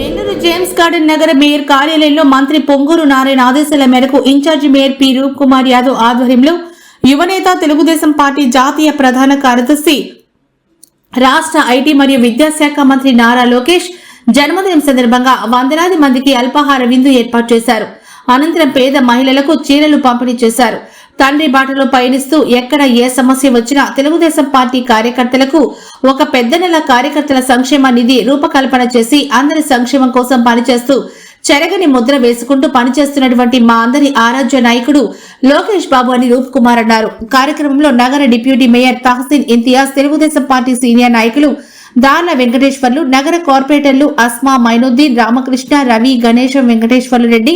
Nellore James garden నగర mayor కార్యాలయంలో మంత్రి పొంగూరు నారాయణ ఆదేశాల మేరకు in charge mayor P Roop Kumar Yadav ఆధ్వర్యంలో యువనేత తెలుగుదేశం పార్టీ జాతీయ ప్రధాన కార్యదర్శి రాష్ట్ర ఐటీ మరియు విద్యాశాఖ మంత్రి నారా లోకేష్ జన్మదినం సందర్భంగా వందలాది మందికి అల్పాహార విందు ఏర్పాటు చేశారు. అనంతరం పేద మహిళలకు చీరలు పంపిణీ చేశారు. తండ్రి బాటలో పయనిస్తూ ఎక్కడ ఏ సమస్య వచ్చినా తెలుగుదేశం పార్టీ కార్యకర్తలకు ఒక పెద్ద నెల కార్యకర్తల సంక్షేమ నిధి రూపకల్పన చేసి అందరి సంక్షేమం కోసం పనిచేస్తూ చెరగని ముద్ర వేసుకుంటూ పనిచేస్తున్నటువంటి మా అందరి ఆరాధ్య నాయకుడు లోకేష్ బాబు అని రూప్ కుమార్ అన్నారు. కార్యక్రమంలో నగర deputy mayor Tahseen Imtiaz Telugu Desam party senior నాయకులు దార్ల వెంకటేశ్వర్లు నగర కార్పొరేటర్లు Asma Moinuddin Ramakrishna Ravi గణేశం Venkateswarlu Reddy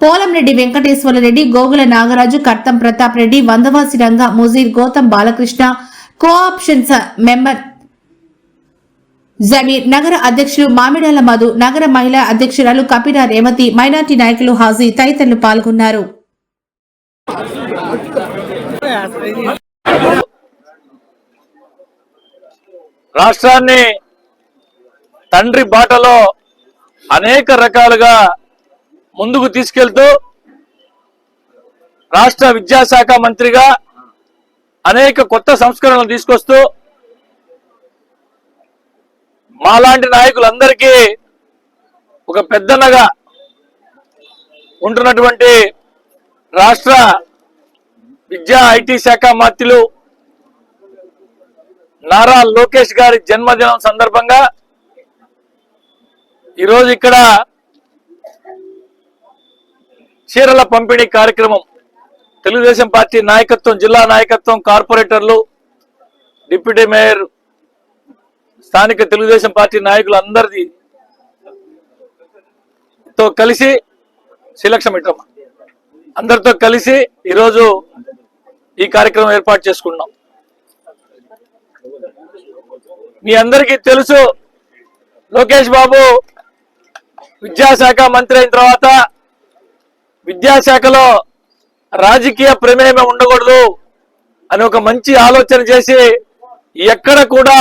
Polamreddy Venkateswara Reddy Gogula Nagaraju కర్తం Pratap Reddy Vandavasi Ranga Mujeer Gautam Balakrishna co options member Zameer నగర అధ్యక్షులు మామిడాల మధు నగర మహిళా అధ్యక్షురాలు కపిరా రేవతి మైనార్టీ నాయకులు హాజీ తదితరులు పాల్గొన్నారు. రాష్ట్రాన్ని తండ్రి బాటలో అనేక రకాలుగా ముందుకు తీసుకెళ్తూ రాష్ట్ర విద్యాశాఖ మంత్రిగా అనేక కొత్త సంస్కరణలు తీసుకొస్తూ మాలాంటి నాయకులందరికీ ఒక పెద్దనగా ఉంటున్నటువంటి రాష్ట్ర విద్యా ఐటీ శాఖ మంత్రులు నారా లోకేష్ గారి జన్మదినం సందర్భంగా ఈరోజు ఇక్కడ చీరల పంపిణీ కార్యక్రమం. తెలుగుదేశం పార్టీ నాయకత్వం జిల్లా నాయకత్వం కార్పొరేటర్లు డిప్యూటీ మేయర్ స్థానిక తెలుగుదేశం పార్టీ నాయకులు అందరిది తో కలిసి శిలక్ష మిట్రమ్మ అందరితో కలిసి ఈరోజు ఈ కార్యక్రమం ఏర్పాటు చేసుకున్నాం. మీ అందరికీ తెలుసు లోకేష్ బాబు విద్యాశాఖ మంత్రి అయిన తర్వాత విద్యాశాఖలో రాజకీయ ప్రమేయం ఉండకూడదు అని ఒక మంచి ఆలోచన చేసి ఎక్కడ కూడా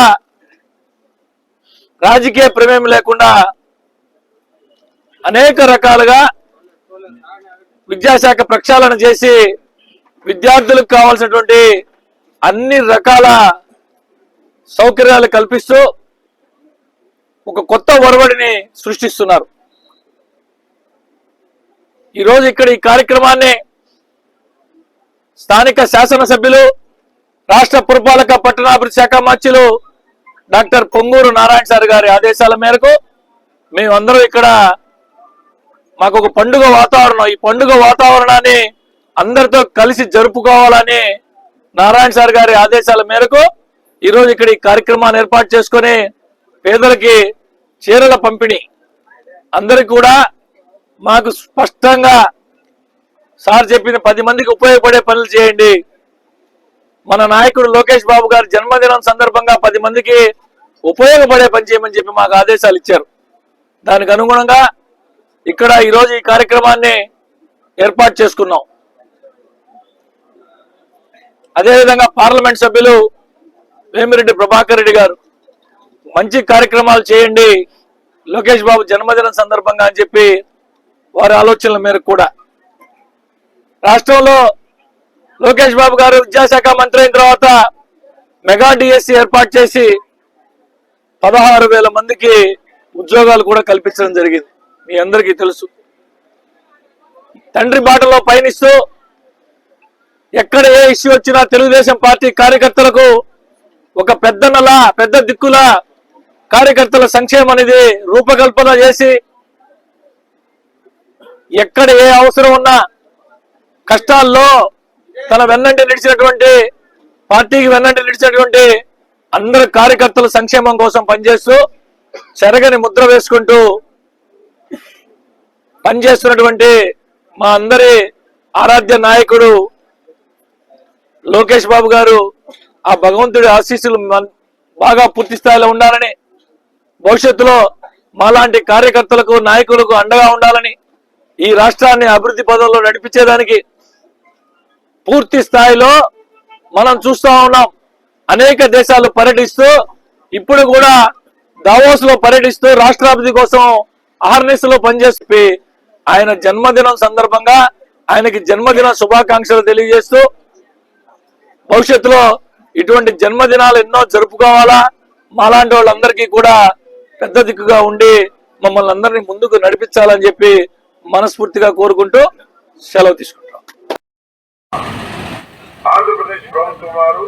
రాజకీయ ప్రమేయం లేకుండా అనేక రకాలుగా విద్యాశాఖ ప్రక్షాళన చేసి విద్యార్థులకు కావాల్సినటువంటి అన్ని రకాల సౌకర్యాలు కల్పిస్తూ ఒక కొత్త ఒరవడిని సృష్టిస్తున్నారు. ఈరోజు ఇక్కడ ఈ కార్యక్రమాన్ని స్థానిక శాసనసభ్యులు రాష్ట్ర పురపాలక పట్టణాభివృద్ధి శాఖ మంత్రులు డాక్టర్ పొంగూరు నారాయణ సార్ గారి ఆదేశాల మేరకు మేమందరం ఇక్కడ మాకు ఒక పండుగ వాతావరణం. ఈ పండుగ వాతావరణాన్ని అందరితో కలిసి జరుపుకోవాలని నారాయణ సార్ గారి ఆదేశాల మేరకు ఈరోజు ఇక్కడ ఈ కార్యక్రమాన్ని ఏర్పాటు చేసుకొని పేదలకి చీరల పంపిణీ అందరికి కూడా మాకు స్పష్టంగా సార్ చెప్పిన పది మందికి ఉపయోగపడే పనులు చేయండి. మన నాయకుడు లోకేష్ బాబు గారి జన్మదినం సందర్భంగా పది మందికి ఉపయోగపడే పని చేయమని చెప్పి మాకు ఆదేశాలు ఇచ్చారు. దానికి అనుగుణంగా ఇక్కడ ఈరోజు ఈ కార్యక్రమాన్ని ఏర్పాటు చేసుకున్నాం. అదేవిధంగా పార్లమెంట్ సభ్యులు వేమిరెడ్డి ప్రభాకర్ రెడ్డి గారు మంచి కార్యక్రమాలు చేయండి. లోకేష్ బాబు జన్మదినం సందర్భంగా అని చెప్పి వారి ఆలోచనల మేరకు కూడా. రాష్ట్రంలో లోకేష్ బాబు గారు విద్యాశాఖ మంత్రి అయిన తర్వాత మెగా డిఎస్సి ఏర్పాటు చేసి పదహారు వేల మందికి ఉద్యోగాలు కూడా కల్పించడం జరిగింది. మీ అందరికీ తెలుసు. తండ్రి బాటలో పయనిస్తూ ఎక్కడ ఏ ఇష్యూ వచ్చినా తెలుగుదేశం పార్టీ కార్యకర్తలకు ఒక పెద్దనలా పెద్ద దిక్కుల కార్యకర్తల సంక్షేమం అనేది రూపకల్పన చేసి ఎక్కడ ఏ అవసరం ఉన్నా కష్టాల్లో తన వెన్నంటి నిలిచినటువంటి పార్టీకి వెన్నంటి నిలిచినటువంటి అందరు కార్యకర్తల సంక్షేమం కోసం పనిచేస్తూ చెరగని ముద్ర వేసుకుంటూ పనిచేస్తున్నటువంటి మా అందరి ఆరాధ్య నాయకుడు లోకేష్ బాబు గారు ఆ భగవంతుడి ఆశీస్సులు బాగా పూర్తి స్థాయిలో ఉండాలని భవిష్యత్తులో మాలాంటి కార్యకర్తలకు నాయకులకు అండగా ఉండాలని ఈ రాష్ట్రాన్ని అభివృద్ధి పదంలో నడిపించేదానికి పూర్తి స్థాయిలో మనం చూస్తూ ఉన్నాం. అనేక దేశాలు పర్యటిస్తూ ఇప్పుడు కూడా దావోస్లో పర్యటిస్తూ రాష్ట్రాభివృద్ధి కోసం ఆర్నిస్లో పనిచేసి ఆయన జన్మదినం సందర్భంగా ఆయనకి జన్మదిన శుభాకాంక్షలు తెలియజేస్తూ భవిష్యత్తులో ఇటువంటి జన్మదినాలు ఎన్నో జరుపుకోవాలా? మాలాంటి వాళ్ళందరికీ కూడా పెద్ద దిక్కుగా ఉండి మమ్మల్ని అందరినీ ముందుకు నడిపించాలని చెప్పి మనస్ఫూర్తిగా కోరుకుంటూ సెలవు తీసుకుంటాం ఆంధ్రప్రదేశ్ ప్రభుత్వం వారు